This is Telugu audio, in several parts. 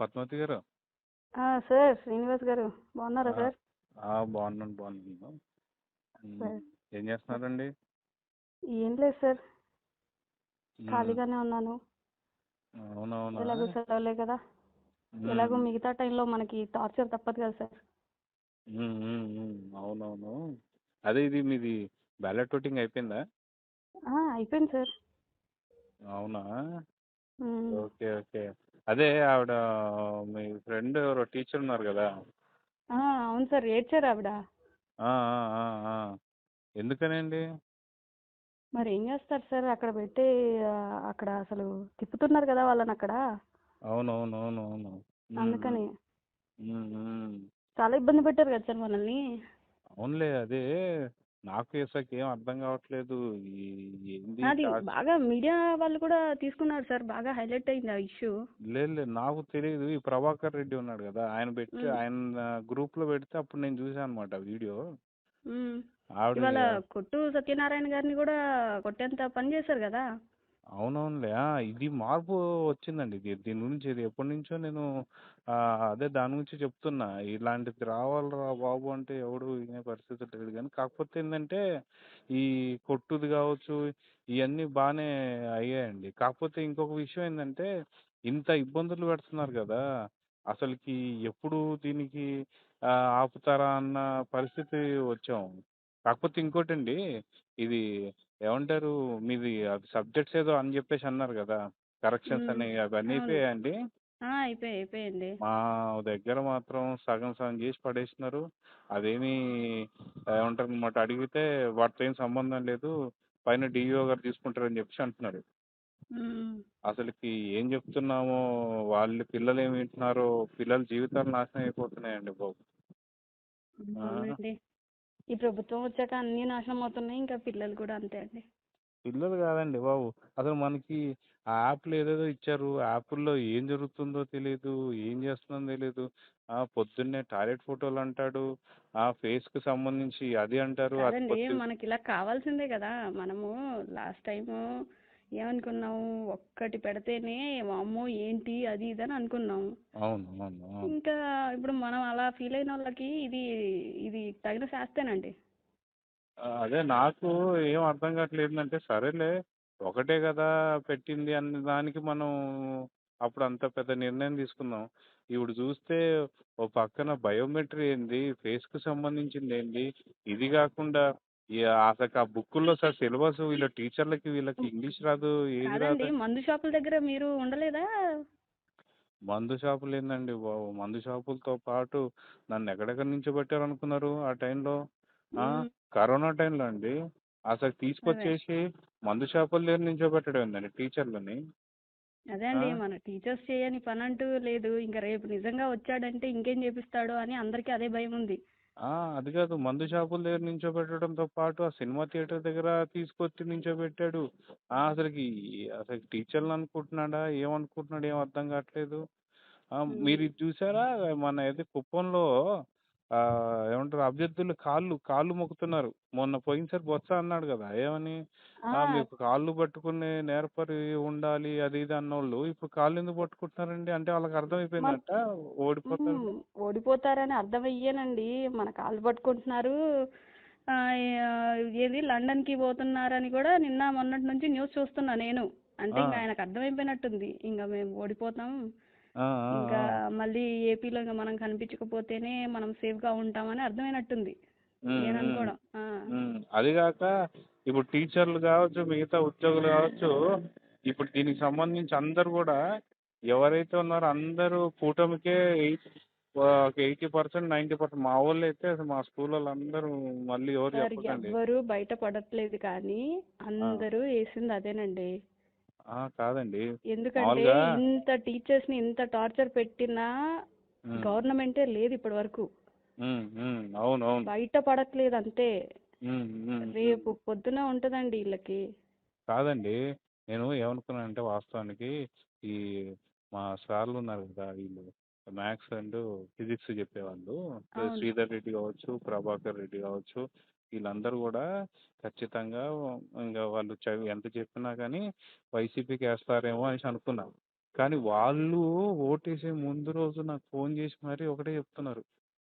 పద్మావతి గారు? సార్ శ్రీనివాస్ గారు. బాగున్నారా సార్? బాగున్నాను బాగున్నాను ఏం చేస్తున్నారండి? ఏం లేదు సార్. ఖాళీగానే ఉన్నాను. ఎలాగో సెలవులే కదా. ఎలాగో మిగతా టైంలో మనకి టార్చర్ తప్పదు కదా సార్. అవునవును. అదే ఇది మీది బ్యాలెట్ ఓటింగ్ అయిపోయిందా? అయిపోయింది సార్. అవునా? Okay okay. అదే ఆవిడ మీ ఫ్రెండ్ ఎవరో టీచర్ ఉన్నారు కదా. ఆ, అవును సార్. ఏడ్చారు ఆవిడ. ఎందుకనండి? మరి ఏం చేస్తారు సార్? అక్కడ పెట్టి అక్కడ అసలు తిప్పుతున్నారు కదా వాళ్ళని అక్కడ. అవునవునవునవును. అందుకని. అవునులే చాలా ఇబ్బంది పెట్టారు కదా సార్ మనల్ని. అదే నాకు ఇసకి ఏం అర్థం కావట్లేదు. ఈ- ఏంది అది కా- బాగా మీడియా వాళ్ళు కూడా తీసుకున్నారు సార్. బాగా హైలైట్ అయింది ఆ ఇష్యూ. లేదు లేదు. నాకు తెలియదు ఈ ప్రభాకర్ రెడ్డి ఉన్నాడు కదా ఆయన పెట్టి. ఆయన గ్రూప్లో పెడితే అప్పుడు నేను చూసాను అనమాట వీడియో. ఆవిడ కొట్టు సత్యనారాయణ గారిని కూడా కొట్టేంత పని చేశారు కదా. అవునవునులే. ఆ, ఇది మార్పు వచ్చిందండి. ఇది దీని గురించి ఇది ఎప్పటి నుంచో నేను అదే దాని గురించి చెప్తున్నా. ఇలాంటిది రావాలిరా బాబు అంటే ఎవడు వినే పరిస్థితి లేదు కానీ కాకపోతే ఏంటంటే ఈ కొట్టుది కావచ్చు ఇవన్నీ బాగానే అయ్యాయండి. కాకపోతే ఇంకొక విషయం ఏంటంటే ఇంత ఇబ్బందులు పెడుతున్నారు కదా! అసలుకి ఎప్పుడు దీనికి ఆపుతారా అన్న పరిస్థితి వచ్చాం కాకపోతే ఇంకోటండి ఇది ఏమంటారు మీది అది సబ్జెక్ట్స్ ఏదో అని చెప్పేసి అన్నారు కదా కరెక్షన్స్. అని అవన్నీ అవును. అయిపోయాయండి ఆ, అయిపోయింది మా దగ్గర మాత్రం సగం సగం చేసి పడేసినారు. అదేమి ఏమంటారు అనమాట అడిగితే వాటితో ఏం సంబంధం లేదు పైన డిఈఓ గారు తీసుకుంటారని చెప్పేసి అంటున్నారు. అసలుకి ఏం చెప్తున్నామో వాళ్ళ పిల్లలు ఏమి వింటున్నారో పిల్లల జీవితాలు నాశనం అయిపోతున్నాయండి బాబు. ఆ, అవునండి. ఈ ప్రభుత్వం వచ్చాక అన్నీ నాశనం అవుతున్నాయి ఇంకా పిల్లలు కూడా అంతే అండి. పిల్లలు కాదండి బాబు. అసలు మనకి ఆ యాప్లు ఏదేదో ఇచ్చారు. యాప్ల్లో ఏం జరుగుతుందో తెలియదు ఏం చేస్తుందో తెలియదు ఆ పొద్దున్నే టాయిలెట్ ఫోటోలు అంటాడు. ఆ ఫేస్కి సంబంధించి అది అంటారు అది కాదండి పొద్దు మనకి ఇలా కావాల్సిందే కదా. మనము లాస్ట్ టైము ఏమనుకున్నాము ఒక్కటి పెడితేనే అమ్మో ఏంటి అది ఇది అని అనుకున్నాము. అవును అవును అవును. ఇంకా ఇప్పుడు మనం అలా ఫీల్ అయిన వాళ్ళకి ఇది ఇది తగిన శాస్తేనండి ఆ, అదే నాకు ఏం అర్థం కావట్లేదు అంటే సరేలే ఒకటే కదా పెట్టింది అన్న దానికి మనం అప్పుడు అంత పెద్ద నిర్ణయం తీసుకున్నాం. ఇప్పుడు చూస్తే ఓ పక్కన బయోమెట్రీ ఏంది ఫేస్కి సంబంధించింది ఏంది ఇది కాకుండా ఈ అసలు ఆ బుక్కుల్లో సార్ సిలబస్ వీళ్ళ టీచర్లకి వీళ్ళకి ఇంగ్లీష్ రాదు ఏది కాదండి. రాదు మందు షాపుల దగ్గర మీరు ఉండలేదా? మందు షాపులు ఏందండి బాబు? మందు షాపులతో పాటు నన్ను ఎక్కడెక్కడి నుంచో పెట్టారు అనుకున్నారు ఆ టైంలో? ఆ. కరోనా టైంలో అండి. అసలు అదే. తీసుకొచ్చేసి మందు షాపుల దగ్గర నించోబెట్టడం ఏందండి టీచర్లని? అదే ఆ? అండి. మన టీచర్స్ చేయని పని అంటూ లేదు. ఇంకా రేపు నిజంగా వచ్చాడంటే ఇంకేం చేపిస్తాడో అని అందరికీ అదే భయం ఉంది. ఆ, అది కాదు. మందు షాపుల దగ్గర నించోబెట్టడంతో పాటు ఆ సినిమా థియేటర్ దగ్గర తీసుకొచ్చి నించోబెట్టాడు. ఆ, అసలుకి అసలు టీచర్లు అనుకుంటున్నాడా? ఏమనుకుంటున్నాడు ఏం అర్థం కావట్లేదు. ఆ, మీరు ఇది చూసారా? మన ఏది కుప్పంలో ఏమంటారు? అభ్యర్థులు కాళ్ళు కాళ్ళు మొక్కుతున్నారు. మొన్న పోయినసారి బొత్స అన్నాడు కదా ఏమని? ఆ, మీకు కాళ్ళు పట్టుకునే నేర్పరి ఉండాలి అది ఇది అన్నోళ్ళు ఇప్పుడు కాళ్ళు ఎందుకు పట్టుకుంటున్నారండి? అంటే వాళ్ళకి మన అర్థమైపోయిందంట ఓడిపోతారు. ఓడిపోతారని అర్థమయ్యేనండి మన కాళ్ళు పట్టుకుంటున్నారు. ఆ, ఏది లండన్కి పోతున్నారని కూడా నిన్న మొన్నటి నుంచి న్యూస్ చూస్తున్నా నేను. అంటే ఆ, ఇంకా ఆయనకు అర్థమైపోయినట్టుంది. ఇంకా మేము ఓడిపోతాం. ఇంకా. మళ్ళీ ఏపీలో ఇంకా మనం కనిపించకపోతేనే మనం సేఫ్గా ఉంటామని అర్థమైనట్టుంది. నేను అనుకోవడం. ఆ. అది కాక ఇప్పుడు టీచర్లు కావచ్చు మిగతా ఉద్యోగులు కావచ్చు ఇప్పుడు దీనికి సంబంధించి అందరు కూడా ఎవరైతే ఉన్నారో అందరూ కూటమికే ఎయిట్ ఒక ఎయిటీ పర్సెంట్ నైంటీ పర్సెంట్ మా వాళ్ళు అయితే అసలు మా స్కూల్ వాళ్ళు అందరూ మళ్ళీ ఎవరు సార్ చెప్పకండి. ఎవ్వరు బయట పడట్లేదు కానీ అందరూ వేసింది అదేనండి. కాదండి. ఎందుకంటే మామూలుగా ఇంత టీచర్స్ని ఇంత టార్చర్ పెట్టినా ఉమ్, గవర్నమెంటే లేదు ఇప్పటి వరకు ఉమ్, ఉమ్, అవును అవును బయట పడట్లేదు అంతే. ఉమ్, ఉమ్, ఉమ్. రేపు పొద్దున ఉంటదండి వీళ్ళకి. కాదండి. నేను ఏమనుకున్నానంటే వాస్తవానికి ఈ మా సార్లు ఉన్నారు కదా వీళ్ళు. మ్యాథ్స్ అండ్ ఫిజిక్స్ చెప్పేవాళ్ళు. అవును. శ్రీధర్ రెడ్డి కావచ్చు ప్రభాకర్ రెడ్డి కావచ్చు. వీళ్ళందరూ కూడా ఖచ్చితంగా ఇంకా వాళ్ళు చదివి ఎంత చెప్పినా కానీ వైసీపీకి వేస్తారేమో అనేసి అనుకున్నా కానీ వాళ్ళు ఓటేసే ముందు రోజు నాకు ఫోన్ చేసి మరీ ఒకటే చెప్తున్నారు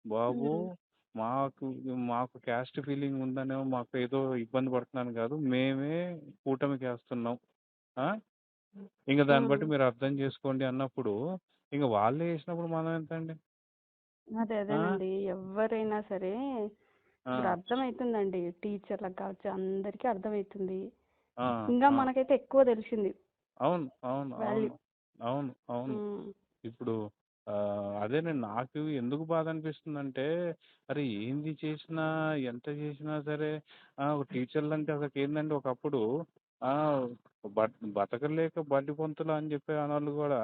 బాబు ఉమ్. మాకు మాకు క్యాస్ట్ ఫీలింగ్ ఉందనేమో మాకు ఏదో ఇబ్బంది పడుతున్నాను కాదు మేమే కూటమికి వేస్తున్నాం ఆ? ఇంకా దాన్ని బట్టి. మీరు అర్థం చేసుకోండి అన్నప్పుడు ఇంకా వాళ్ళే వేసినప్పుడు మనం ఎంత అండి అదే ఆ? అదేనండి ఎవరైనా సరే ఇప్పుడు అర్థమవుతుందండి టీచర్లకు కావచ్చు అందరికీ అర్థమవుతుంది ఆ, ఇంకా ఆ. మనకైతే ఎక్కువ తెలిసింది. అవును అవును వాల్యూ. అవును అవును. అవును ఇప్పుడు ఆ, అదేనండి నాకు ఎందుకు బాధ అనిపిస్తుందంటే అరే ఏంది చేసినా ఎంత చేసినా సరే ఆ, ఒక టీచర్లు అంటే అసలు ఏంటంటే ఒకప్పుడు ఆ, బట్ బతకలేక బడ్డి పొంతులు అని చెప్పే వాళ్ళు కూడా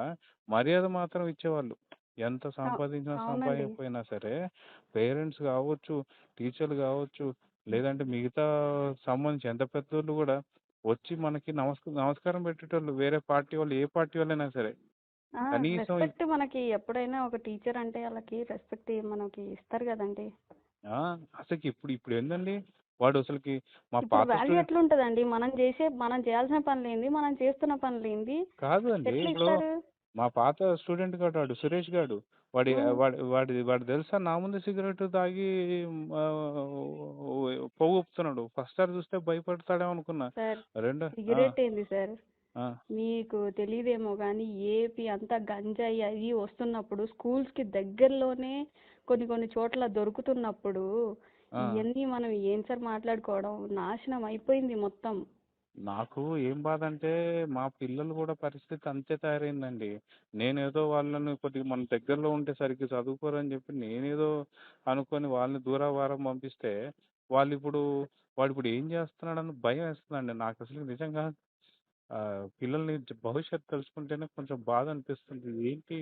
మర్యాద మాత్రం ఇచ్చేవాళ్ళు. ఎంత సంపాదించినా అవునండి. సంపాదించకపోయినా సరే పేరెంట్స్ కావచ్చు టీచర్లు కావచ్చు లేదంటే మిగతా సంబంధించి ఎంత పెద్దోళ్ళు కూడా వచ్చి మనకి నమస్క నమస్కారం పెట్టేటోళ్ళు వేరే పార్టీ వాళ్ళు ఏ పార్టీ వాళ్ళైనా సరే. కనీసం రెస్పెక్ట్ మనకి ఎప్పుడైనా ఒక టీచర్ అంటే వాళ్ళకి రెస్పెక్ట్ మనకి ఇస్తారు కదండి. ఆ, అసలుకి ఇప్పుడు ఇప్పుడు ఏందండి? వాడు అసలుకి మా ఇప్పుడు పాత వాల్యూ స్టూడెంట్ ఎట్లుంటదండి? మనం చేసే మనం చేయాల్సిన పనులు ఏంది మనం చేస్తున్న పనులు ఏంది కాదు అండి ఎట్లా ఇప్పుడు ఇస్తారు? మా పాత స్టూడెంట్ గాడు వాడు సురేష్ గాడు. వాడి. వాడి వాడి వాడు తెలుసా? నా ముందు సిగరెట్ తాగి ఆ, పొగ ఊపుతున్నాడు. ఫస్ట్ సారి చూస్తే భయపడతాడేమో అనుకున్నా. సార్ రెండో ఆ, సిగరెట్ ఏంది సార్? ఆ, మీకు తెలియదేమో కానీ ఏపీ అంతా గంజాయి అవి వస్తున్నప్పుడు schools కి దగ్గరలోనే కొన్ని కొన్ని చోట్ల దొరుకుతున్నప్పుడు ఆ. ఇవన్నీ మనం ఏం సార్ మాట్లాడుకోవడం? నాశనం అయిపోయింది మొత్తం. నాకు ఏం బాధ అంటే మా పిల్లలు కూడా పరిస్థితి అంతే తయారైందండి. నేనేదో వాళ్ళని కొద్దిగా మన దగ్గరలో ఉంటే సరిగ్గా చదువుకోరని చెప్పి నేనేదో అనుకొని వాళ్ళని దూరావారం పంపిస్తే వాళ్ళు ఇప్పుడు వాడు ఇప్పుడు ఏం చేస్తున్నాడని భయం వేస్తుందండి. నాకు అసలు నిజంగా ఆ, పిల్లల్ని భవిష్యత్తు తెలుసుకుంటేనే కొంచెం బాధ అనిపిస్తుంది. ఏంటి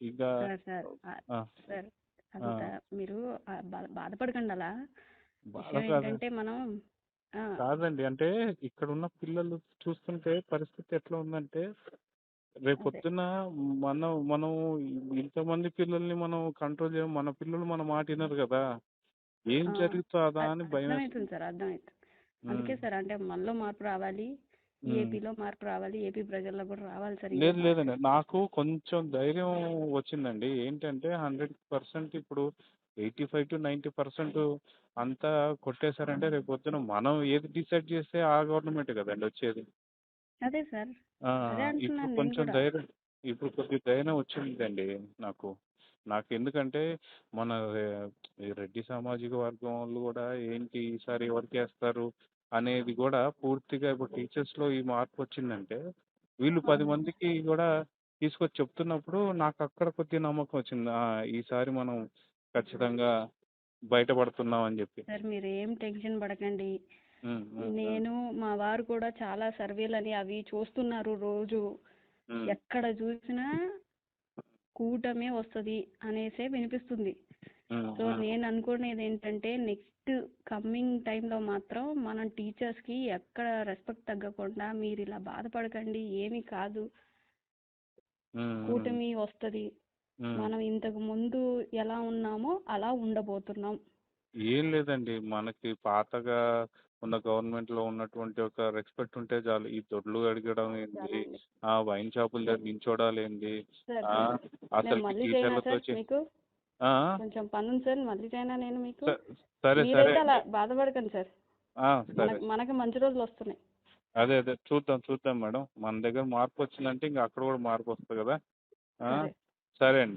ఇక సార్ సార్. ఆ, ఆ, సార్. ఆ, అంత మీరు ఆ, బా- బాధపడకండి అలా. బాధ విషయం కాదు ఏంటంటే మనం ఆ, కాదండి. అంటే ఇక్కడ ఉన్న పిల్లలు చూస్తుంటే పరిస్థితి ఎట్లా ఉందంటే రేపు అదే పొద్దున్న మనం మనం ఇంతమంది పిల్లల్ని మనం కంట్రోల్ చేయం మన పిల్లలు మన మాట వినరు కదా. ఏం ఆ, జరుగుతుందా అ- అని భయం సార్ అర్థమవుతుంది అందుకే సార్ అంటే మనలో మార్పు రావాలి. ఏపీలో మార్పు రావాలి ఏపీ ప్రజల్లో కూడా రావాలి సార్ లేదు మార్పు. లేదండి. నాకు కొంచెం ధైర్యం వచ్చిందండి. ఏంటంటే హండ్రెడ్ పర్సెంట్ ఇప్పుడు eighty five to ninety percent అంతా కొట్టేశారంటే రేపు పొద్దున మనం ఏది డిసైడ్ చేస్తే ఆ గవర్నమెంట్ కదండి వచ్చేది. అదే సార్. ఆ, అదే ఇప్పుడు అంటున్నాను నేను కొంచెం కూడా. ధైర్యం ఇప్పుడు కొద్ది ధైర్యం వచ్చిందండి నాకు. నాకు ఎందుకంటే మన రె- ఈ రెడ్డి సామాజిక వర్గం వాళ్ళు కూడా ఏంటి ఈసారి ఎవరికి వేస్తారు అనేది కూడా పూర్తిగా ఇప్పుడు టీచర్స్లో ఈ మార్పు వచ్చిందంటే వీళ్ళు పది అవునండి మందికి కూడా తీసుకొచ్చి చెప్తున్నప్పుడు నాకు అక్కడ కొద్ది నమ్మకం వచ్చింది. ఆ, ఈసారి మనం ఖచ్చితంగా బయటపడుతున్నాం అని చెప్పి. సార్ మీరు ఏం టెన్షన్ పడకండి. ఉమ్, ఉమ్, ఉమ్, నేను మా వారు కూడా చాలా సర్వేలని అవి చూస్తున్నారు రోజు. ఉమ్, ఎక్కడ చూసినా కూటమే వస్తుంది అనేసే వినిపిస్తుంది. Um, so um. నేను అనుకునేది ఏంటంటే నెక్స్ట్ కమ్మింగ్ టైంలో మాత్రం మనం టీచర్స్కి ఎక్కడ రెస్పెక్ట్ తగ్గకుండా మీరు ఇలా బాధపడకండి ఏమీ కాదు. ఉమ్, ఉమ్, కూటమి వస్తుంది. మనం ఇంతకు ముందు ఎలా ఉన్నామో అలా ఉండబోతున్నాం. ఏం లేదండి. మనకి పాతగా ఉన్న గవర్నమెంట్లో ఉన్నటువంటి ఒక రెస్పెక్ట్ ఉంటే చాలు. ఈ దొడ్లు అడగడం ఏంది? ఆ వైన్ షాపుల దగ్గర నించోడాలు ఏంది? సార్ ఆ, సార్ నేను మళ్ళీ చేయనా టీచర్లతో సార్ మీకు? ఆ, కొంచెం పని ఉంది సార్ మళ్ళీ చేయనా నేను మీకు? స- సరే సరే. మీరైతే అలా బాధపడకండి సార్. ఆ, సరే. మనకి మనకి మంచి రోజులు వస్తున్నాయి. అదే అదే. చూద్దాం చూద్దాం మేడం. మన దగ్గర మార్పు వచ్చిందంటే ఇంకా అక్కడ కూడా మార్పు వస్తుంది కదా? ఆ, సరే. సరే అండి.